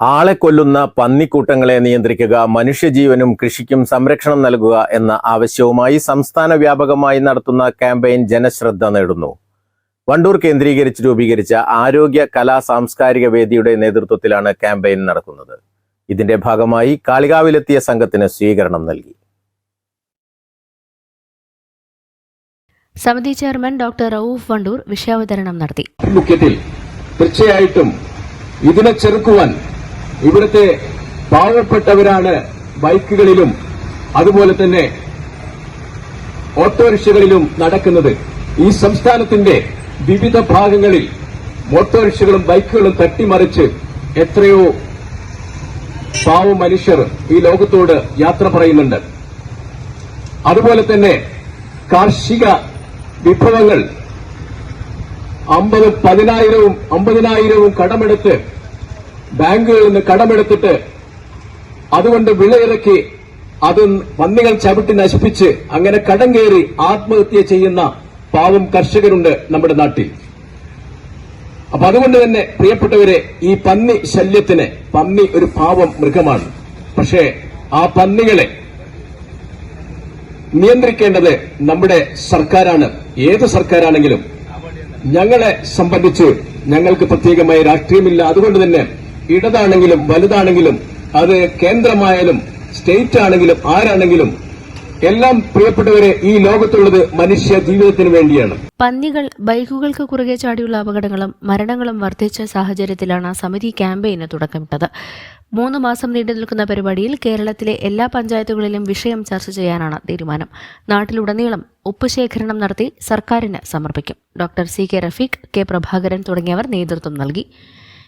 ആളെ കൊല്ലുന്ന പന്നിക്കൂട്ടങ്ങളെ നിയന്ത്രിക്കുക മനുഷ്യജീവനും കൃഷിക്കും സംരക്ഷണം നൽകുക എന്ന ആവശ്യവുമായി സംസ്ഥാന വ്യാപകമായി നടത്തുന്ന ക്യാമ്പയിൻ ജനശ്രദ്ധ നേടുന്നു. വണ്ടൂർ കേന്ദ്രീകരിച്ച് രൂപീകരിച്ച ആരോഗ്യ കലാ സാംസ്കാരിക വേദിയുടെ നേതൃത്വത്തിലാണ് ക്യാമ്പയിൻ നടക്കുന്നത്. ഇതിന്റെ ഭാഗമായി കാളികാവിലെത്തിയ സംഘത്തിന് സ്വീകരണം നൽകി. സമിതി ചെയർമാൻ ഡോക്ടർ റൌഫ് വണ്ടൂർ വിഷയാവതരണം നടത്തി. മുഖ്യത്തിൽ തീർച്ചയായിട്ടും ഇതിനെ ചെറുക്കുവാൻ ഇവിടുത്തെ പാവപ്പെട്ടവരാണ് ബൈക്കുകളിലും അതുപോലെ തന്നെ ഓട്ടോറിക്ഷകളിലും നടക്കുന്നത്. ഈ സംസ്ഥാനത്തിന്റെ വിവിധ ഭാഗങ്ങളിൽ ഓട്ടോറിക്ഷകളും ബൈക്കുകളും തട്ടിമറിച്ച് എത്രയോ പാവ മനുഷ്യർ ഈ ലോകത്തോട് യാത്ര പറയുന്നുണ്ട്. അതുപോലെ തന്നെ കാർഷിക വിഭവങ്ങൾ അമ്പത് പതിനായിരവും അമ്പതിനായിരവും കടമെടുത്ത് ബാങ്കുകളിൽ നിന്ന് കടമെടുത്തിട്ട് അതുകൊണ്ട് വിളയിറക്കി അത് പന്നികൾ ചവിട്ടി നശിപ്പിച്ച് അങ്ങനെ കടം കയറി ആത്മഹത്യ ചെയ്യുന്ന പാവം കർഷകരുണ്ട് നമ്മുടെ നാട്ടിൽ. അപ്പൊ അതുകൊണ്ട് തന്നെ പ്രിയപ്പെട്ടവരെ ഈ പന്നി ശല്യത്തിന് പന്നി ഒരു പാവം മൃഗമാണ്. പക്ഷേ ആ പന്നികളെ നിയന്ത്രിക്കേണ്ടത് നമ്മുടെ സർക്കാരാണ്. ഏത് സർക്കാരാണെങ്കിലും ഞങ്ങളെ സംബന്ധിച്ച് ഞങ്ങൾക്ക് പ്രത്യേകമായ രാഷ്ട്രീയമില്ല. അതുകൊണ്ട് തന്നെ ഇടതാണെങ്കിലും വലുതാണെങ്കിലും അത് കേന്ദ്രമായാലും സ്റ്റേറ്റ് ആണെങ്കിലും ആരാണെങ്കിലും എല്ലാം പ്രിയപ്പെട്ടവരെ ഈ ലോകത്തുള്ളത് മനുഷ്യ ജീവിതത്തിന് വേണ്ടിയാണ്. പന്നികൾ ബൈക്കുകൾക്ക് കുറുകെ ചാടിയുള്ള അപകടങ്ങളും മരണങ്ങളും വർദ്ധിച്ച സാഹചര്യത്തിലാണ് സമിതി ക്യാമ്പയിന് തുടക്കമിട്ടത്. മൂന്ന് മാസം നീണ്ടു നിൽക്കുന്ന പരിപാടിയിൽ കേരളത്തിലെ എല്ലാ പഞ്ചായത്തുകളിലും വിഷയം ചർച്ച ചെയ്യാനാണ് തീരുമാനം. നാട്ടിലുടനീളം ഉപ്പ് ശേഖരണം നടത്തി സർക്കാരിന് സമർപ്പിക്കും. Doctor C K Rafeeq K Prabhakaran തുടങ്ങിയവർ നേതൃത്വം നൽകി.